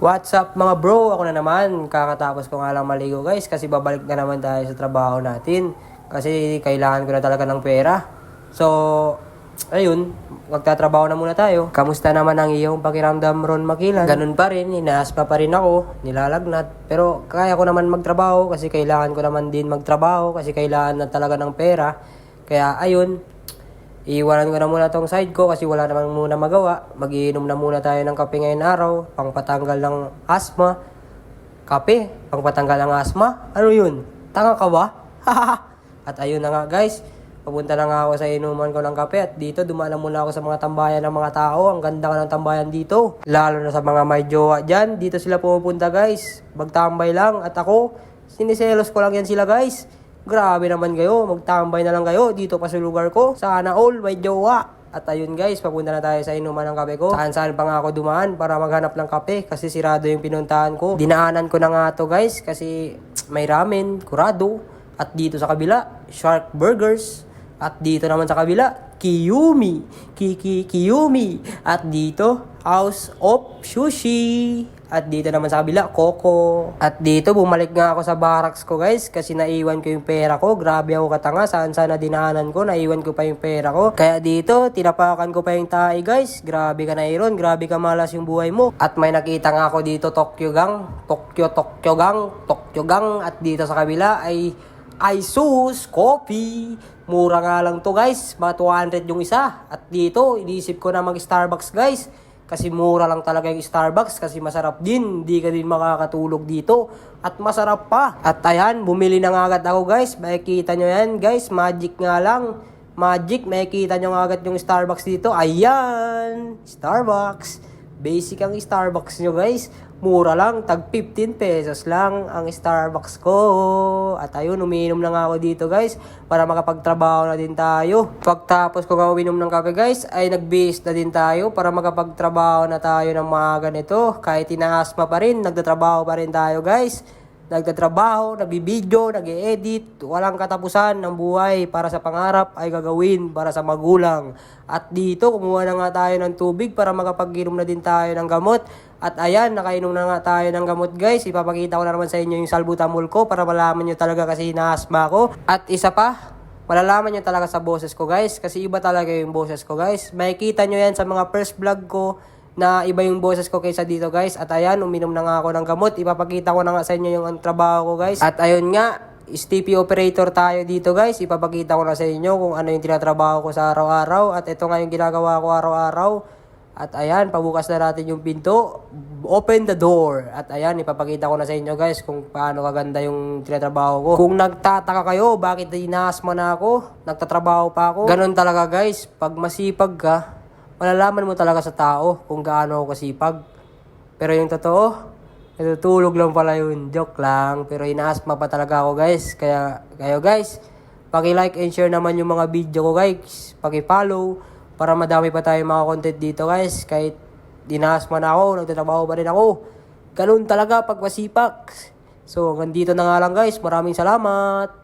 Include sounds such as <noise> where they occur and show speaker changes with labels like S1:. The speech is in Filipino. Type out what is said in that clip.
S1: What's up mga bro? Ako na naman. Kakatapos ko nga lang maligo guys kasi babalik na naman tayo sa trabaho natin. Kasi kailangan ko na talaga ng pera. So, ayun. Magtatrabaho na muna tayo. Kamusta naman ang iyong pakiramdam Ron Makilan? Ganun pa rin. Inaaspa pa rin ako. Nilalagnat. Pero kaya ko naman magtrabaho kasi kailangan ko naman din magtrabaho kasi kailangan na talaga ng pera. Kaya ayun, Iiwanan ko na muna tong side ko kasi wala namang muna magawa. Magiinom na muna tayo ng kape ngayon araw. Pangpatanggal ng asma. Kape? Pangpatanggal ng asma? Ano yun? Tanga ka ba? <laughs> at ayun na nga guys. Papunta na nga ako sa inuman ko ng kape at dito dumaan na muna ako sa mga tambayan ng mga tao. Ang ganda nga ng tambayan dito. Lalo na sa mga may jowa dyan. Dito sila pupunta guys. Magtambay lang. At ako, siniselos ko lang yan sila guys. Grabe naman kayo, magtambay na lang kayo dito pa sa lugar ko. Sana all may jowa. At ayun guys, papunta na tayo sa inuman ng kape ko. Saan saan pa nga ako dumaan para maghanap ng kape kasi sirado yung pinuntahan ko. Dinaanan ko na nga to guys kasi may ramen, kurado. At dito sa kabila, Shark Burgers. At dito naman sa kabila, Kiyumi. Kiki Kiyumi. At dito, House of Sushi. At dito naman sa kabila, Coco. At dito, bumalik nga ako sa barracks ko guys kasi naiwan ko yung pera ko. Grabe ako katanga. Saan sana dinaanan ko, naiwan ko pa yung pera ko. Kaya dito, tinapakan ko pa yung tae guys. Grabe ka na Iron, grabe ka malas yung buhay mo. At may nakita nga ako dito, Tokyo Gang. Tokyo, Tokyo Gang, Tokyo Gang. At dito sa kabila ay Isus Coffee. Mura nga lang to guys. Mga 200 yung isa. At dito, iniisip ko na mag Starbucks guys. Kasi mura lang talaga yung Starbucks kasi masarap din. Hindi ka din makakatulog dito. At masarap pa. At ayan, bumili na nga agad ako guys. Makikita nyo yan guys. Magic nga lang. Magic, makikita nyo nga agad yung Starbucks dito. Ayan! Starbucks. Basic ang Starbucks nyo guys. Mura lang, tag 15 pesos lang ang Starbucks ko. At ayun, umiinom na nga ako dito guys para makapagtrabaho na din tayo. Pagtapos ko nga uminom ng kape guys, ay nag-base na din tayo para makapagtrabaho na tayo ng mga ganito. Kahit inaasma pa rin, nagtatrabaho pa rin tayo guys. Nagtatrabaho, nagbibideo, nag-edit, walang katapusan ng buhay para sa pangarap ay gagawin para sa magulang. At dito, kumuha na nga tayo ng tubig para makapag-inom na din tayo ng gamot. At ayan, nakainom na nga tayo ng gamot guys. Ipapakita ko na naman sa inyo yung salbutamol ko para malaman nyo talaga kasi inaasma ko. At isa pa, malalaman nyo talaga sa boses ko guys. Kasi iba talaga yung boses ko guys. Makikita nyo yan sa mga first vlog ko na iba yung boses ko kaysa dito guys. At ayan, uminom na nga ako ng gamot. Ipapakita ko na nga sa inyo yung ang trabaho ko guys. At ayun nga, STP operator tayo dito guys. Ipapakita ko na sa inyo kung ano yung tinatrabaho ko sa araw-araw. At ito nga yung ginagawa ko araw-araw. At ayan, pabukas na natin yung pinto. Open the door. At ayan, ipapakita ko na sa inyo guys kung paano kaganda yung tinatrabaho ko. Kung nagtataka kayo, bakit inaasma na ako? Nagtatrabaho pa ako? Ganon talaga guys. Pag masipag ka, malalaman mo talaga sa tao kung gaano ako kasipag. Pero yung totoo, natutulog lang pala yun. Joke lang. Pero inaasma pa talaga ako guys. Kaya, kayo guys, paki-like and share naman yung mga video ko guys. Paki-follow para madami pa tayo mga content dito guys. Kahit dinaasma na ako, nagtatrabaho pa rin ako. Ganun talaga pag masipak. So, hanggang dito na nga lang guys. Maraming salamat.